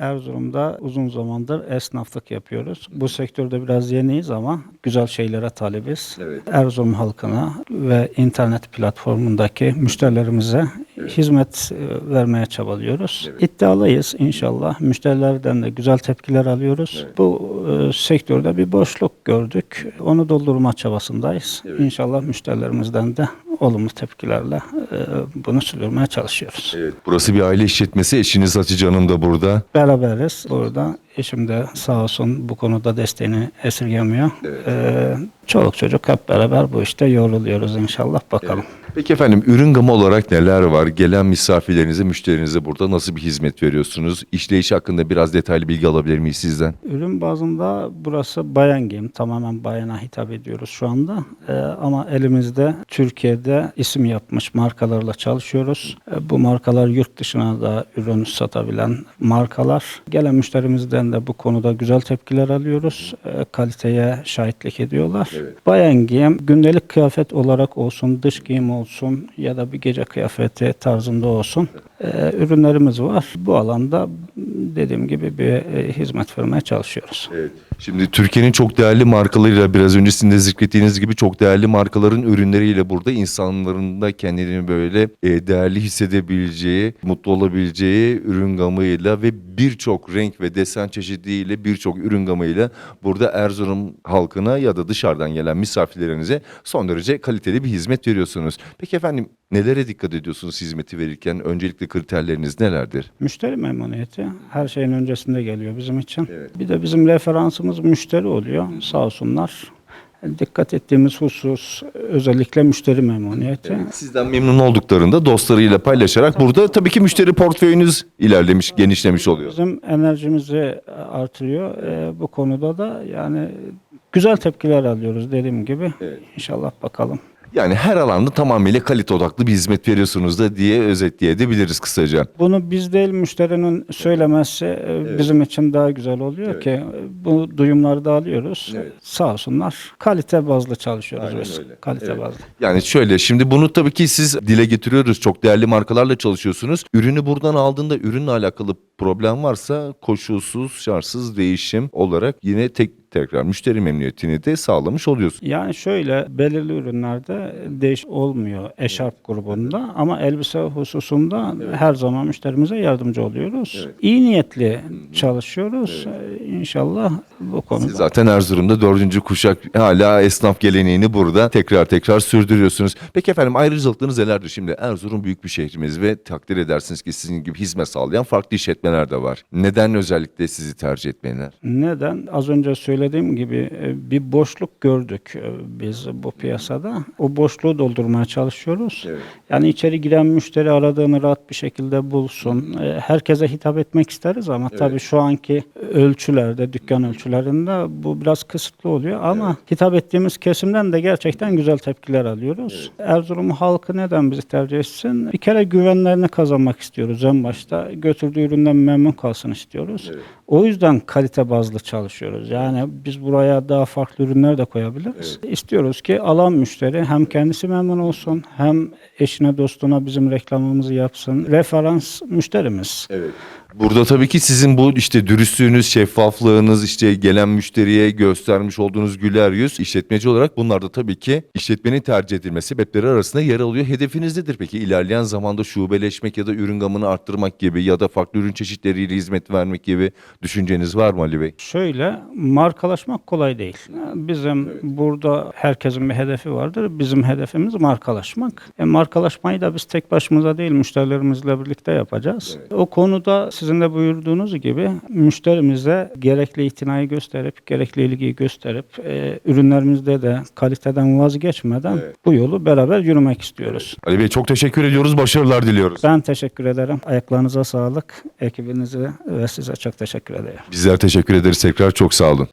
Erzurum'da uzun zamandır esnaflık yapıyoruz. Bu sektörde biraz yeniyiz ama güzel şeylere talibiz. Evet. Erzurum halkına ve internet platformundaki müşterilerimize hizmet e, vermeye çabalıyoruz. Evet. İddialıyız inşallah. Müşterilerden de güzel tepkiler alıyoruz. Evet. Bu e, sektörde bir boşluk gördük. Onu doldurma çabasındayız. Evet. İnşallah müşterilerimizden de olumlu tepkilerle e, bunu sürdürmeye çalışıyoruz. Evet. Burası bir aile işletmesi. Eşiniz Hatice Hanım da burada. Beraberiz burada. Eşim de sağ olsun bu konuda desteğini esirgemiyor. Evet. Ee, çoluk çocuk hep beraber bu işte yoruluyoruz inşallah bakalım. Peki efendim ürün gamı olarak neler var? Gelen misafirlerinize, müşterinize burada nasıl bir hizmet veriyorsunuz? İşleyiş hakkında biraz detaylı bilgi alabilir miyiz sizden? Ürün bazında burası bayan giyim. Tamamen bayana hitap ediyoruz şu anda. Ee, ama elimizde Türkiye'de isim yapmış markalarla çalışıyoruz. Ee, bu markalar yurt dışına da ürün satabilen markalar. Gelen müşterimizden de bu konuda güzel tepkiler alıyoruz. Ee, kaliteye şahitlik ediyorlar. Evet. Bayan giyim gündelik kıyafet olarak olsun, dış giyim olsun ya da bir gece kıyafeti tarzında olsun ee, ürünlerimiz var. Bu alanda dediğim gibi bir e, hizmet vermeye çalışıyoruz. Evet. Şimdi Türkiye'nin çok değerli markalarıyla biraz öncesinde zikrettiğiniz gibi çok değerli markaların ürünleriyle burada insanların da kendini böyle e, değerli hissedebileceği, mutlu olabileceği ürün gamıyla ve birçok renk ve desen çeşidiyle birçok ürün gamıyla burada Erzurum halkına ya da dışarıdan gelen misafirlerinize son derece kaliteli bir hizmet veriyorsunuz. Peki efendim nelere dikkat ediyorsunuz hizmeti verirken? Öncelikle kriterleriniz nelerdir? Müşteri memnuniyeti her şeyin öncesinde geliyor bizim için. Evet. Bir de bizim referansımız müşteri oluyor sağ olsunlar. Dikkat ettiğimiz husus özellikle müşteri memnuniyeti. Sizden memnun olduklarında dostlarıyla paylaşarak burada tabii ki müşteri portföyünüz ilerlemiş, genişlemiş oluyor. Bizim enerjimizi artırıyor. Ee, bu konuda da yani güzel tepkiler alıyoruz dediğim gibi. Evet. İnşallah bakalım. Yani her alanda tamamıyla kalite odaklı bir hizmet veriyorsunuz da diye özetleyebiliriz kısaca. Bunu biz değil müşterinin söylemesi e, bizim için daha güzel oluyor Evet. ki e, bu duyumları da alıyoruz. Evet. Sağ olsunlar. Kalite bazlı çalışıyoruz Aynen biz. öyle. Kalite Evet. bazlı. Yani şöyle şimdi bunu tabii ki siz dile getiriyoruz. Çok değerli markalarla çalışıyorsunuz. Ürünü buradan aldığında ürünle alakalı problem varsa koşulsuz, şartsız değişim olarak yine tek tekrar müşteri memnuniyetini de sağlamış oluyorsunuz. Yani şöyle belirli ürünlerde değiş olmuyor eşarp grubunda ama elbise hususunda her zaman müşterimize yardımcı oluyoruz. İyi niyetli çalışıyoruz. Ee, İnşallah bu konuda. Siz zaten Erzurum'da dördüncü kuşak hala esnaf geleneğini burada tekrar tekrar sürdürüyorsunuz. Peki efendim ayrıcalıklarınız nelerdir? Şimdi Erzurum büyük bir şehrimiz ve takdir edersiniz ki sizin gibi hizmet sağlayan farklı işletmeler de var. Neden özellikle sizi tercih etmeyenler? Neden? Az önce söylediğim gibi e, bir boşluk gördük e, biz bu piyasada. O boşluğu doldurmaya çalışıyoruz. Evet. Yani içeri giren müşteri aradığını rahat bir şekilde bulsun. E, Herkese hitap etmek isteriz ama tabii şu anki ölçülerde, dükkan ölçülerinde bu biraz kısıtlı oluyor. Ama hitap ettiğimiz kesimden de gerçekten güzel tepkiler alıyoruz. Erzurum halkı neden bizi tercih etsin? Bir kere güvenlerini kazanmak istiyoruz en başta. Götürdüğü üründen memnun kalsın istiyoruz. Evet. O yüzden kalite bazlı çalışıyoruz. Yani biz buraya daha farklı ürünler de koyabiliriz. İstiyoruz ki alan müşteri hem kendisi memnun olsun hem eşine dostuna bizim reklamımızı yapsın. Referans müşterimiz. Evet. Burada tabii ki sizin bu işte dürüstlüğünüz, şeffaflığınız, işte gelen müşteriye göstermiş olduğunuz güler yüz işletmeci olarak bunlar da tabii ki işletmenin tercih edilmesi sebepleri arasında yer alıyor. Hedefiniz nedir peki? İlerleyen zamanda şubeleşmek ya da ürün gamını arttırmak gibi ya da farklı ürün çeşitleriyle hizmet vermek gibi düşünceniz var mı Ali Bey? Şöyle markalaşmak kolay değil. Bizim burada herkesin bir hedefi vardır. Bizim hedefimiz markalaşmak. E, markalaşmayı da biz tek başımıza değil müşterilerimizle birlikte yapacağız. O konuda sizin de buyurduğunuz gibi müşterimize gerekli itinayı gösterip, gerekli ilgiyi gösterip e, ürünlerimizde de kaliteden vazgeçmeden Evet. bu yolu beraber yürümek istiyoruz. Ali Bey çok teşekkür ediyoruz. Başarılar diliyoruz. Ben teşekkür ederim. Ayaklarınıza sağlık. Ekibinize ve size çok teşekkür ederim. Bizler teşekkür ederiz tekrar. Çok sağ olun.